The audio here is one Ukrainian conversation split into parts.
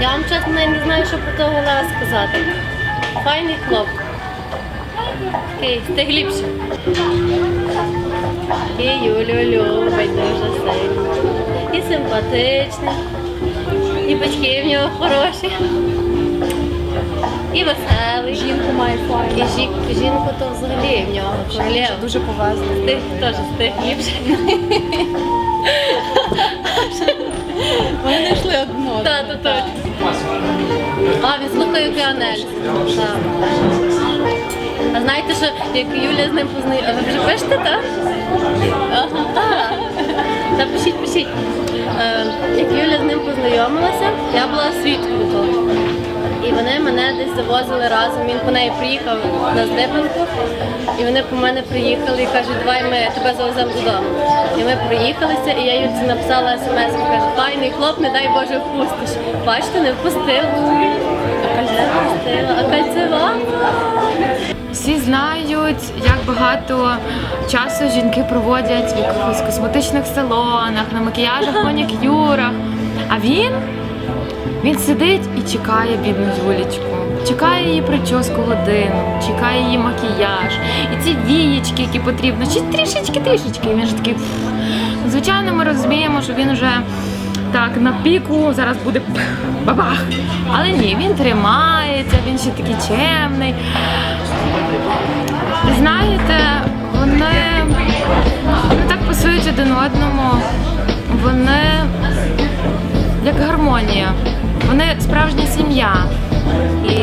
Я вам чесно не знаю, що про того Лева сказати. Файний хлоп. Такий стегліпший. І Юлю любить дуже сильно. І симпатичний. І батьки в нього хороші. І веселий. Жінку має І жі- жінку то взагалі в нього королева. Дуже повезло. Стих теж стих ліпший. Вони знайшли одно. Так, так, так. А, він слухає Кіанель. А знаєте, що як Юля з ним познайомилася, ви вже пишете, так? Ага. Та пишіть, пишіть. Е, Як Юля з ним познайомилася, я була свідком того. І вони мене десь завозили разом. Він по неї приїхав на здибанку, і вони по мене приїхали і кажуть, давай ми тебе завеземо додому. І ми проїхалися, і я Юльці написала смс, каже, файний хлоп, не дай Боже, впустиш. Бачите, не впустила. Впустила. А кольцева? Всі знають, як багато часу жінки проводять в якихось косметичних салонах, на макіяжах, манікюрах. А він, він сидить і чекає бідну Юлічку. Чекає її прическу годину, чекає її макіяж, і ці вієчки, які потрібно, чи трішечки, трішечки. І він ж такий. Звичайно, ми розуміємо, що він вже так на піку зараз буде бабах. Але ні, він тримається, він ще такий чемний. Знаєте, вони, вони так пасують один одному. Вони як гармонія. Вони справжня сім'я. І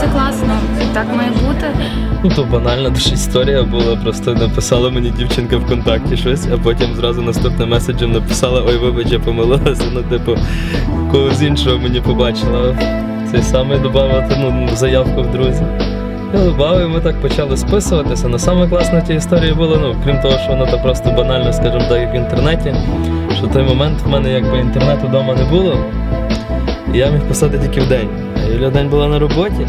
це класно. Так має бути. Ну то банальна дуже історія була. Просто написала мені дівчинка в контакті щось, а потім зразу наступним меседжем написала: Ой, вибач, я помилилася. Ну, типу, когось іншого мені побачила. Цей саме додати ну, заявку в друзі. Додав, ми так почали списуватися. Но саме класне ті історії було, ну, крім того, що воно то просто банально, скажімо так, як в інтернеті, що в той момент в мене якби інтернету вдома не було. І я міг писати тільки в день. Юля день була на роботі,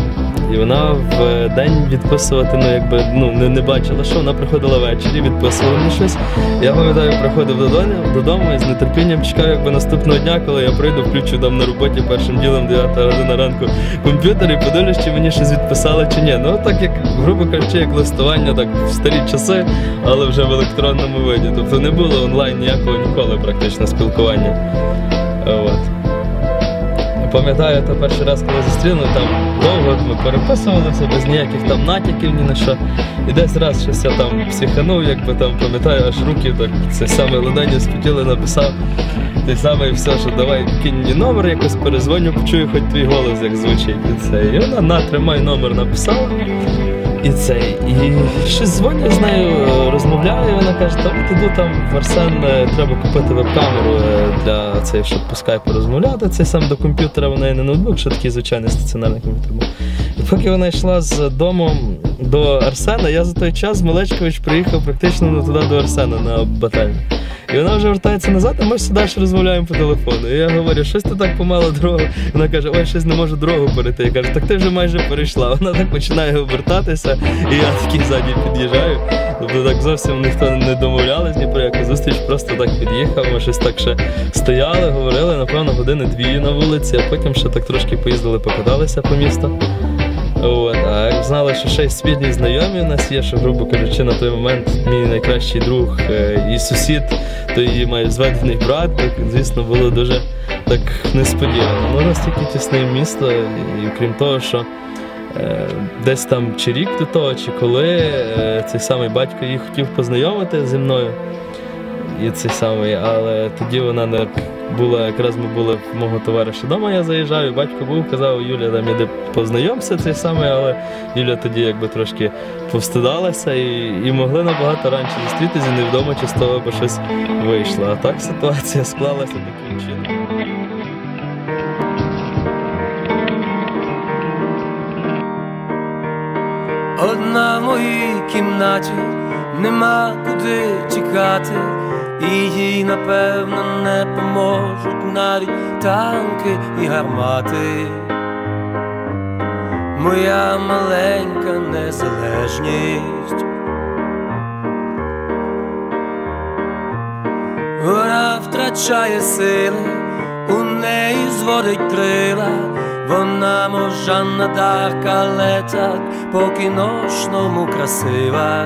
і вона в день відписувати, ну якби ну не, не бачила, що вона приходила ввечері, відписувала мені щось. Я пам'ятаю, приходив додому, додому і з нетерпінням чекав, якби наступного дня, коли я прийду, включу там на роботі першим ділом 9 година ранку комп'ютер і подивлюсь, чи мені щось відписали чи ні. Ну так як, грубо кажучи, як листування, так в старі часи, але вже в електронному виді. Тобто не було онлайн ніякого ніколи практично спілкування. Пам'ятаю, то перший раз, коли зустріли, там довго ми переписувалися, без ніяких там натяків, ні на що. І десь раз щось я там психанув, якби там пам'ятаю, аж руки так це саме ледення спотіли, написав. Те саме і все, що давай кинь мені номер, якось перезвоню, почую хоч твій голос, як звучить. І це. І вона на тримай номер написала. І цей, і щось дзвоню з нею, розмовляю, вона каже, та от іду там в Арсен, е, треба купити веб-камеру е, для цей, щоб по скайпу розмовляти. Це сам до комп'ютера в неї не ноутбук, що такий звичайний стаціонарний комп'ютер був. І поки вона йшла з дому до Арсена, я за той час Малечкович приїхав практично ну, туди до Арсена на батальну. І вона вже вертається назад, а ми ж далі розмовляємо по телефону. І я говорю, щось ти так помало дорогу. Вона каже, ой, щось не можу дорогу перейти. Я кажу, так ти вже майже перейшла. Вона так починає обертатися, і я такий ззаді під'їжджаю. Тобто так зовсім ніхто не домовлялись ні про яку зустріч, просто так під'їхав. Ми щось так ще стояли, говорили, напевно, години-дві на вулиці, а потім ще так трошки поїздили, покаталися по місту. От, а як знали, що ще й спільні знайомі у нас є, що, грубо кажучи, на той момент мій найкращий друг е, і сусід, то її має зведений брат, так, звісно, було дуже так несподівано. Ну, настільки тісне місто, і крім того, що е, десь там чи рік до того, чи коли е, цей самий батько її хотів познайомити зі мною. І цей самий, але тоді вона не була, якраз ми були в мого товариша вдома, я заїжджаю, батько був, казав, Юля, там іди познайомся цей самий, але Юля тоді якби трошки повстидалася і, і могли набагато раніше зустрітися, і невідомо, чи з того би щось вийшло. А так ситуація склалася таким чином. Одна в моїй кімнаті нема куди тікати, і їй напевно не поможуть навіть танки і гармати. Моя маленька незалежність. вона втрачає сили, у неї зводить крила, вона мов Жанна Дарк, але по кіношному красива.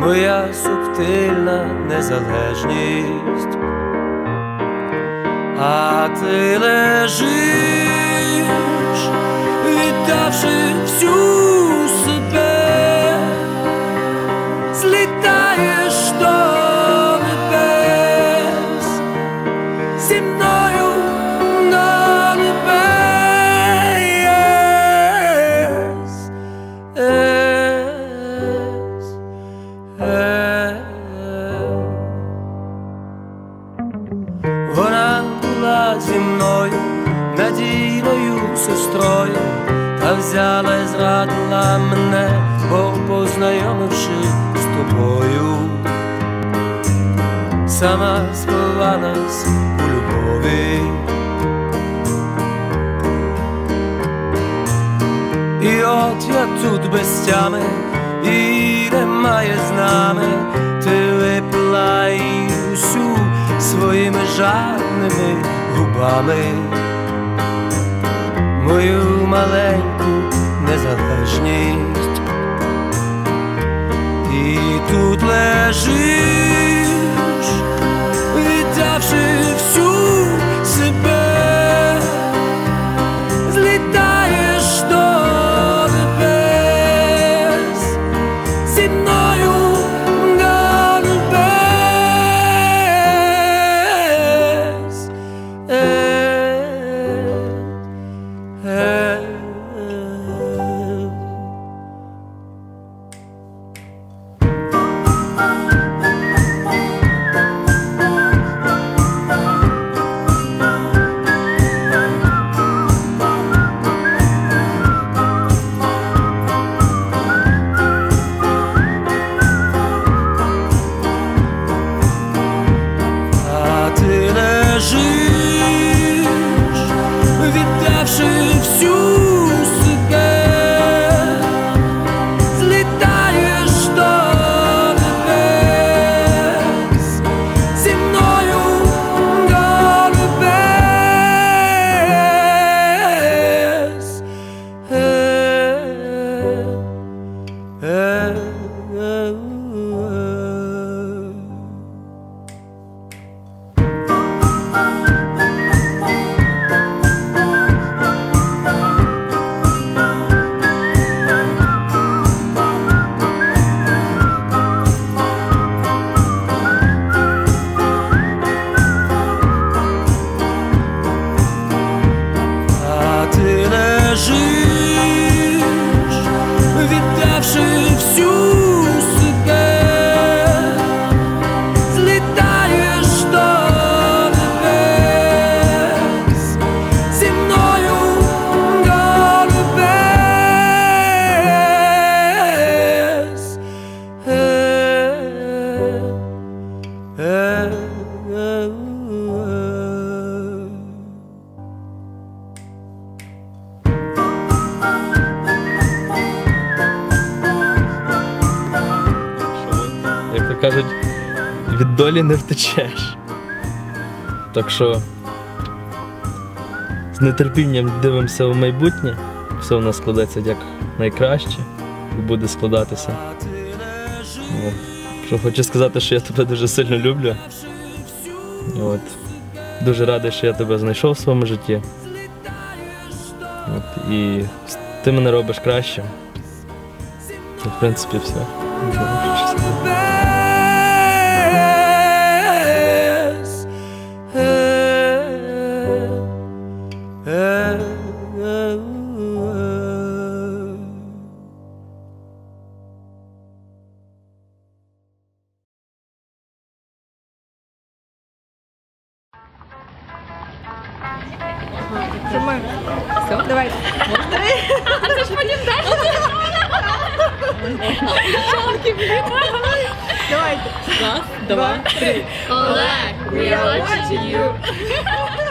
Моя субтильна незалежність, а ти лежиш, віддавши всю мене, познайомивши з тобою, сама сховалась у любові. І от я тут без тями, і немає з нами, ти випила її усю своїми жадними губами, мою маленьку незалежність, і тут лежиш, віддавши всю себе злітаєш до небес, зі мною до небес. Е, е, е. Від долі не втечеш. Так що з нетерпінням дивимося в майбутнє. Все у нас складеться як найкраще і буде складатися. Що хочу сказати, що я тебе дуже сильно люблю. От. Дуже радий, що я тебе знайшов в своєму житті. От. І ти мене робиш кращим. І, в принципі, все. Давайте. Раз, два, три. Олег, we are watching you.